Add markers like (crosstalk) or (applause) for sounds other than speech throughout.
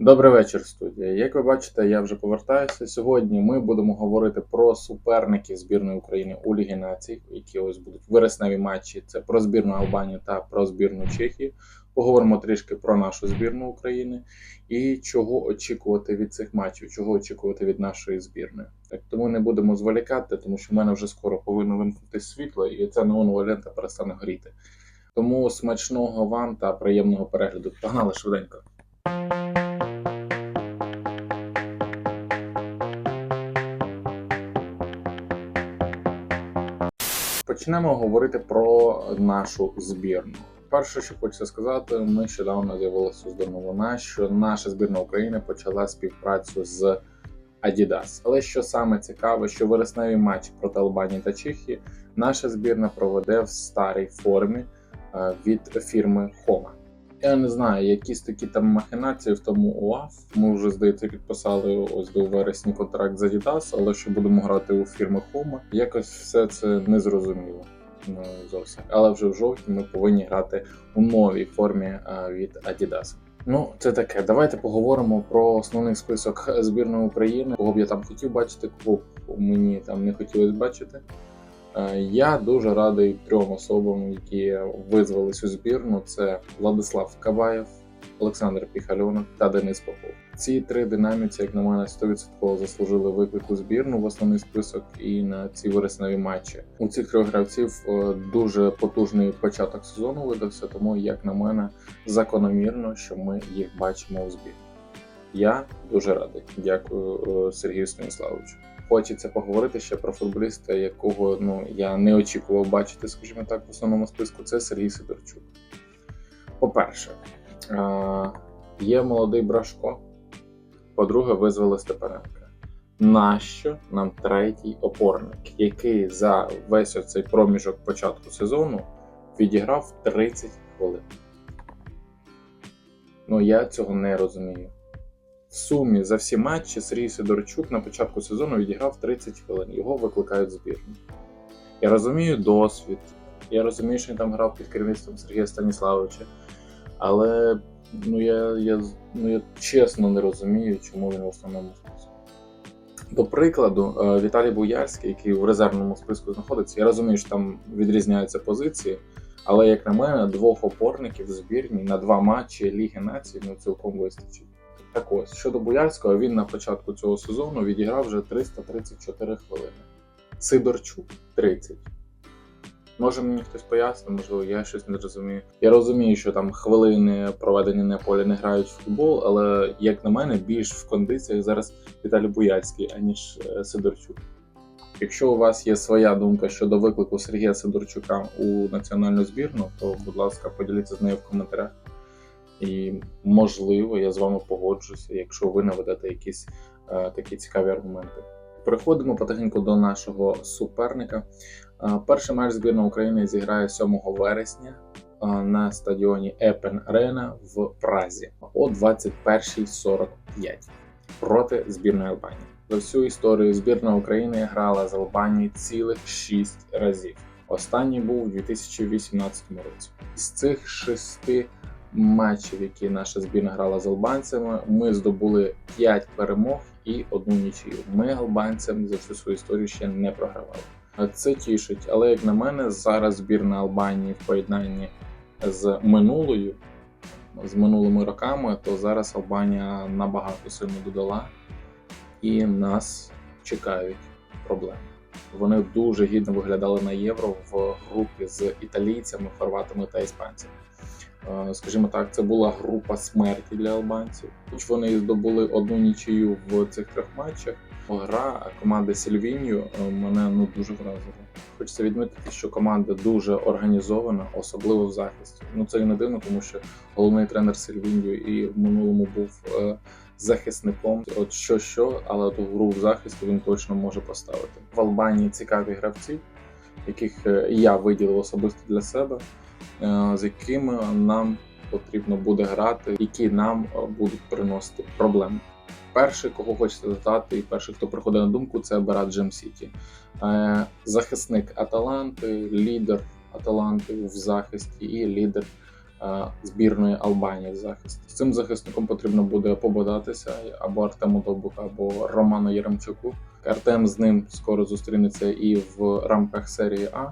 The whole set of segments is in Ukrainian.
Добрий вечір, студія. Як ви бачите, я вже повертаюся. Сьогодні ми будемо говорити про суперників збірної України у Лігі Націй, які ось будуть вересневі матчі. Це про збірну Албанію та про збірну Чехію. Поговоримо трішки про нашу збірну України і чого очікувати від цих матчів, чого очікувати від нашої збірної. Так тому не будемо зволікати, тому що в мене вже скоро повинно вимкнути світло, і ця неонова лента перестане горіти. Тому смачного вам та приємного перегляду. Погнали швиденько. Почнемо говорити про нашу збірну. Перше, що хочеться сказати, ми нещодавно з'явилася новина, що наша збірна України почала співпрацю з Adidas. Але що саме цікаве, що вересневі матчі проти Албанії та Чехії наша збірна проведе в старій формі е, від фірми Homa. Я не знаю, якісь такі там махінації в тому УАФ. Ми вже здається підписали ось до вересні контракт з Adidas, але що будемо грати у фірми Homa, якось все це незрозуміло. Ну, зовсім. Але вже в жовтні ми повинні грати у новій формі а, від Adidas. Ну, це таке. Давайте поговоримо про основний список збірної України. Кого б я там хотів бачити, кого б мені там не хотілося бачити. Е, Я дуже радий трьом особам, які визвались у збірну: це Владислав Кабаєв, Олександр Піхальонок та Денис Попов. Ці три динаміці, як на мене, 100% заслужили виклик у збірну в основний список і на ці вересневі матчі. У цих трьох гравців е, дуже потужний початок сезону видався, тому як на мене, закономірно, що ми їх бачимо у збірні. Я дуже радий. Дякую е, Сергію Станіславовичу. Хочеться поговорити ще про футболіста, якого ну я не очікував бачити, скажімо так, в основному списку. Це Сергій Сидорчук. По-перше, е, є молодий Брашко. По-друге, визвали Степаненка. Нащо нам третій опорник, який за весь оцей проміжок початку сезону відіграв 30 хвилин? Ну я цього не розумію. Сумі за всі матчі Сергій Сидорчук на початку сезону відіграв 30 хвилин. Його викликають збірну. Я розумію досвід. Я розумію, що він там грав під керівництвом Сергія Станіславовича. Але ну, я, я, ну, я чесно не розумію, чому він в основному списку. До прикладу, е, Віталій Буярський, який в резервному списку знаходиться, я розумію, що там відрізняються позиції. Але, як на мене, двох опорників в збірні на два матчі Ліги Націй ну, цілком вистачить. Так ось, щодо Буяльського, він на початку цього сезону відіграв вже 334 хвилини. Сидорчук 30. Може мені хтось пояснить, можливо, я щось не розумію. Я розумію, що там хвилини проведені на полі не грають в футбол, але, як на мене, більш в кондиціях зараз Віталій Буяльський, аніж е, Сидорчук. Якщо у вас є своя думка щодо виклику Сергія Сидорчука у національну збірну, то, будь ласка, поділіться з нею в коментарях. І можливо, я з вами погоджуся, якщо ви наведете якісь е, такі цікаві аргументи. Переходимо потихеньку до нашого суперника. Е, перший матч збірної України зіграє 7 вересня е, на стадіоні Епен Арена в Празі о 21.45 проти збірної Албанії. За всю історію збірна України грала з Албанією цілих 6 разів. Останній був у 2018 році. З цих шести матчів, які наша збірна грала з албанцями, ми здобули 5 перемог і одну нічию. Ми албанцям за всю свою історію ще не програвали. Це тішить, але як на мене, зараз збірна Албанії в поєднанні з минулою, з минулими роками, то зараз Албанія набагато сильно додала, і нас чекають проблеми. Вони дуже гідно виглядали на євро в групі з італійцями, хорватами та іспанцями. Скажімо так, це була група смерті для албанців. Хоч вони здобули одну нічию в цих трьох матчах. Гра команди Сільвінію е, мене ну дуже вразила. Хочеться відмітити, що команда дуже організована, особливо в захисті. Ну це і не дивно, тому що головний тренер Сільвінію і в минулому був е, захисником. От що що, але ту гру в захисті він точно може поставити. В Албанії цікаві гравці, яких е, я виділив особисто для себе, з якими нам потрібно буде грати, які нам е, будуть приносити проблеми. Перший, кого хочеться додати, і перший, хто приходить на думку, це Берат Джем Сіті. Е, Захисник Аталанти, лідер Аталанти в захисті і лідер е, збірної Албанії в захист. З цим захисником потрібно буде пободатися або Артему Довбука, або Роману Яремчуку. Артем з ним скоро зустрінеться і в рамках серії А,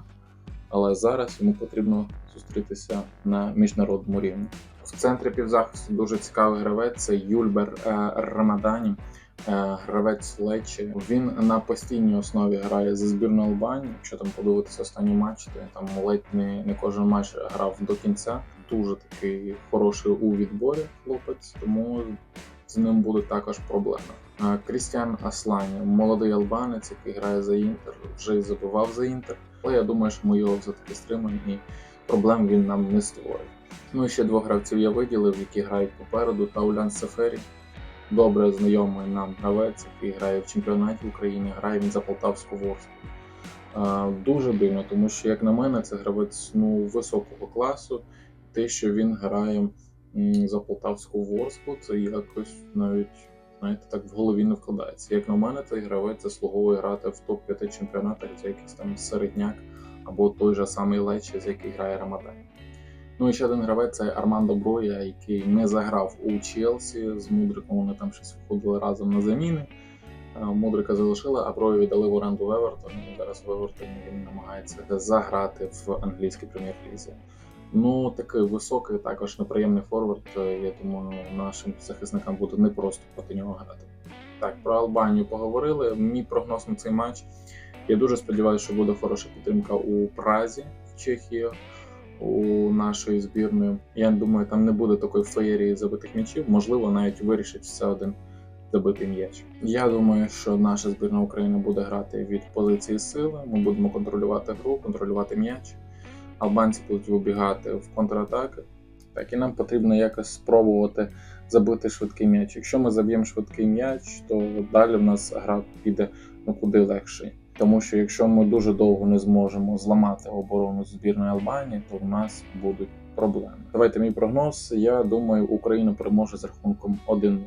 але зараз йому потрібно зустрітися на міжнародному рівні. В центрі півзахисту дуже цікавий гравець це Юльбер е, Рамадані. Е, Гравець Лечі. Він на постійній основі грає за збірну Албанії. Якщо там подивитися останні матчі, то там ледь не, не кожен матч грав до кінця. Дуже такий хороший у відборі хлопець, тому з ним буде також проблема. Е, Крістіан Аслані, молодий албанець, який грає за інтер, вже й забивав за інтер. Але я думаю, що ми його все-таки стримаємо і проблем він нам не створить. Ну і ще двох гравців я виділив, які грають попереду. Таулян Сефері, добре знайомий нам гравець, який грає в чемпіонаті України, грає він за Полтавську Ворску. Дуже дивно, тому що, як на мене, це гравець ну, високого класу. Те, що він грає за Полтавську Ворску, це якось навіть знаєте, так в голові не вкладається. Як на мене, цей гравець заслуговує грати в топ-5 чемпіонатах за якийсь там середняк або той же самий Лечі, за який грає Рамадан. Ну і ще один гравець це Армандо Броя, який не заграв у Челсі з Мудриком. Вони там щось виходили разом на заміни. Е, Мудрика залишили, а Брою віддали в оренду в Евертон. І зараз в Евертоні він намагається заграти в англійській прем'єр-лізі. Ну, такий високий, також неприємний форвард. Е, Я думаю, нашим захисникам буде непросто проти нього грати. Так, про Албанію поговорили. Мій прогноз на цей матч. Я дуже сподіваюся, що буде хороша підтримка у Празі в Чехії у нашої збірної. Я думаю, там не буде такої феєрії забитих м'ячів. Можливо, навіть вирішить все один забитий м'яч. Я думаю, що наша збірна України буде грати від позиції сили. Ми будемо контролювати гру, контролювати м'яч. Албанці будуть вибігати в контратаки. Так, і нам потрібно якось спробувати забити швидкий м'яч. Якщо ми заб'ємо швидкий м'яч, то далі в нас гра піде ну куди легше. Тому що якщо ми дуже довго не зможемо зламати оборону збірної Албанії, то в нас будуть проблеми. Давайте мій прогноз. Я думаю, Україна переможе з рахунком 1-0.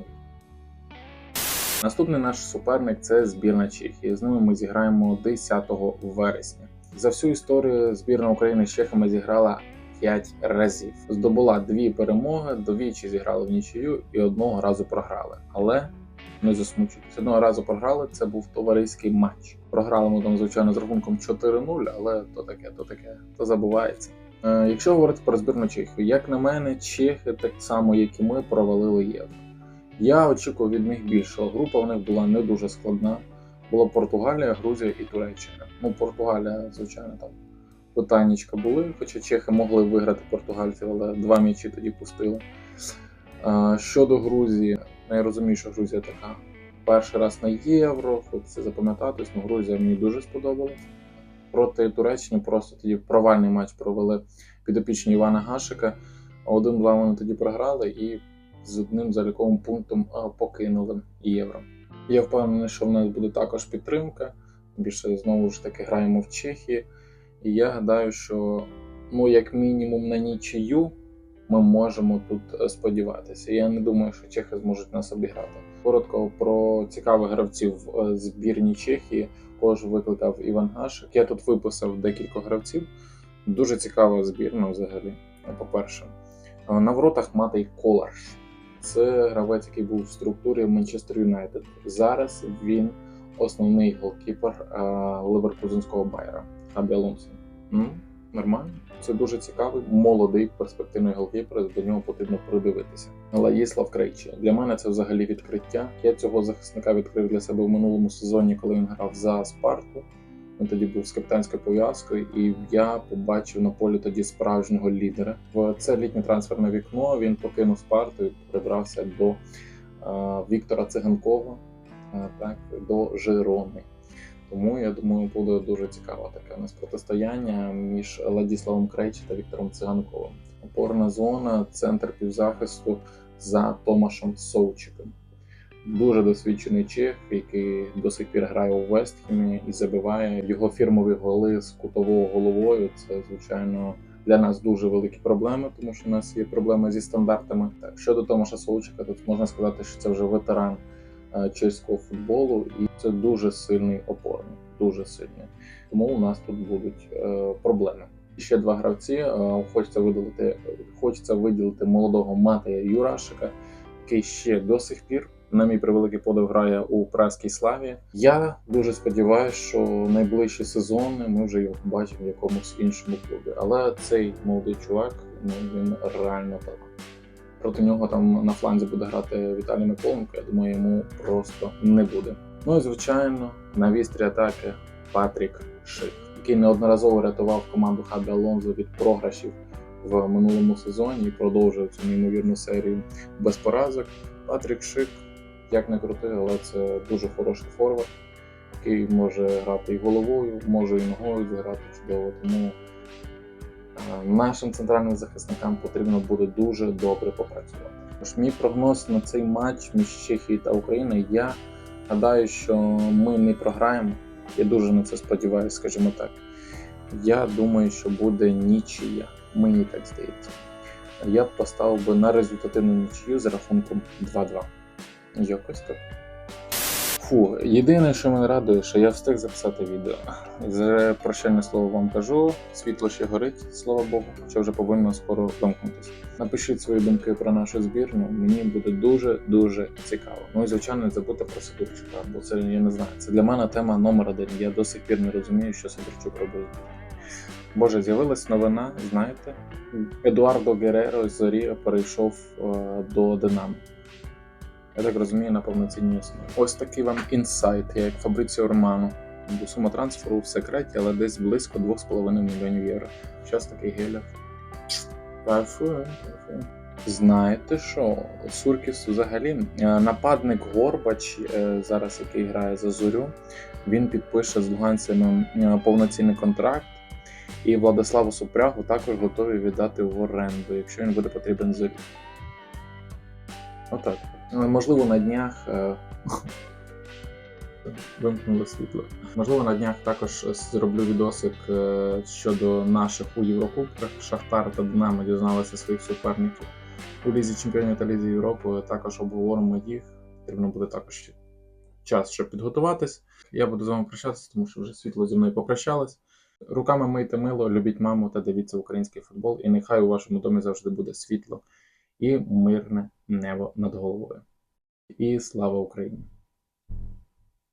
Наступний наш суперник це збірна Чехії. З ними ми зіграємо 10 вересня. За всю історію збірна України з Чехами зіграла 5 разів. Здобула дві перемоги, двічі зіграли в нічию і одного разу програли. Але не засмучуйтесь. Одного разу програли. Це був товариський матч. Програли ми там, звичайно, з рахунком 4-0, але то таке, то таке, то забувається. Е, якщо говорити про збірну Чехію, як на мене, чехи так само, як і ми, провалили євро. Я очікував від них більшого. Група в них була не дуже складна. Була Португалія, Грузія і Туреччина. Ну, Португалія, звичайно, там питаннячка були, хоча чехи могли виграти португальців, але два м'ячі тоді пустили. Щодо Грузії, ну, я розумію, що Грузія така перший раз на євро, хлопці запам'ятатись, ну Грузія мені дуже сподобалась. Проти Туреччини просто тоді провальний матч провели підопічні Івана Гашика. 1-2 вони тоді програли і з одним заліковим пунктом покинули євро. Я впевнений, що в нас буде також підтримка. Більше знову ж таки граємо в Чехії. І я гадаю, що ну, як мінімум на нічию ми можемо тут е, сподіватися. Я не думаю, що чехи зможуть нас обіграти. Коротко про цікавих гравців в збірні Чехії. Кож викликав Іван Гашик. Я тут виписав декілька гравців. Дуже цікава збірна взагалі. По-перше, на воротах Матей Коларш. Це гравець, який був в структурі Манчестер Юнайтед. Зараз він основний голкіпер Ливерпузинського Байера Хабі Алонсо. Нормально. Це дуже цікавий, молодий, перспективний голкіпер, до нього потрібно придивитися. Ладіслав Крейчі. Для мене це взагалі відкриття. Я цього захисника відкрив для себе в минулому сезоні, коли він грав за Спарту. Він тоді був з капітанською пов'язкою, і я побачив на полі тоді справжнього лідера. В це літнє трансферне вікно він покинув Спарту і прибрався до е, Віктора Циганкова, е, так до Жирони. Тому я думаю, буде дуже цікаве таке у нас протистояння між Ладіславом Крейчі та Віктором Циганковим. Опорна зона, центр півзахисту за Томашем Совчиком. Дуже досвідчений чех, який до сих пір грає у Вестхемі і забиває його фірмові голи з кутовою головою. Це звичайно для нас дуже великі проблеми, тому що у нас є проблеми зі стандартами. Так щодо Томаша Совчика, тут можна сказати, що це вже ветеран е, чеського футболу, і це дуже сильний опорник, дуже сильний. Тому у нас тут будуть е, проблеми. Ще два гравці. Е, Хочеться виділити, хочеться виділити молодого Матея Юрашика, який ще до сих пір, на мій превеликий подив, грає у праській славі. Я дуже сподіваюся, що найближчі сезони ми вже його побачимо в якомусь іншому клубі. Але цей молодий чувак, ну він реально талант. Проти нього там на фланзі буде грати Віталій Миколенко. Я думаю, йому просто не буде. Ну і звичайно, на вістрі атаки Патрік Шик, який неодноразово рятував команду Хабі Алонзо від програшів в минулому сезоні і продовжує цю неймовірну серію без поразок. Патрік Шик, як не крути, але це дуже хороший форвард, який може грати і головою, може і ногою зіграти чудово. Тому е, нашим центральним захисникам потрібно буде дуже добре попрацювати. Тож мій прогноз на цей матч між Чехією та Україною. Я гадаю, що ми не програємо. Я дуже на це сподіваюся, скажімо так. Я думаю, що буде нічия. Мені так здається. Я б поставив би на результативну нічию з рахунком 2-2. Якось так. Фу, єдине, що мене радує, що я встиг записати відео. За прощальне слово вам кажу. Світло ще горить, слава Богу, що вже повинно скоро вимкнутися. Напишіть свої думки про нашу збірну. Мені буде дуже дуже цікаво. Ну і звичайно, не забудьте про Сидорчука, бо це я не знаю. Це для мене тема номер один. Я до сих пір не розумію, що Сидорчук робить. в збірні. Боже, з'явилась новина, знаєте? Едуардо Гереро з Зорі перейшов е, до Динамо. Я так розумію, на повноцінній основі. Ось такий вам інсайт, як Фабриціо Романо. Бо сума трансферу в секреті, але десь близько 2,5 мільйонів євро. Час такий кайфує. Знаєте що? Суркіс взагалі е, нападник Горбач, е, зараз який грає за зорю, він підпише з луганцями е, повноцінний контракт. І Владиславу Супрягу також готові віддати в оренду, якщо він буде потрібен зорі. Отак. Е, Можливо, на днях. е, (laughs) Вимкнуло світло. Можливо, на днях також зроблю відосик е, щодо наших у Єврокубках. Шахтар та Динамо дізналися своїх суперників у Лізі Чемпіонів та Лізі Європи. Також обговоримо їх. Потрібно буде також час, щоб підготуватись. Я буду з вами прощатися, тому що вже світло зі мною попрощалось. Руками мийте мило, любіть маму та дивіться український футбол. І нехай у вашому домі завжди буде світло і мирне небо над головою. І слава Україні!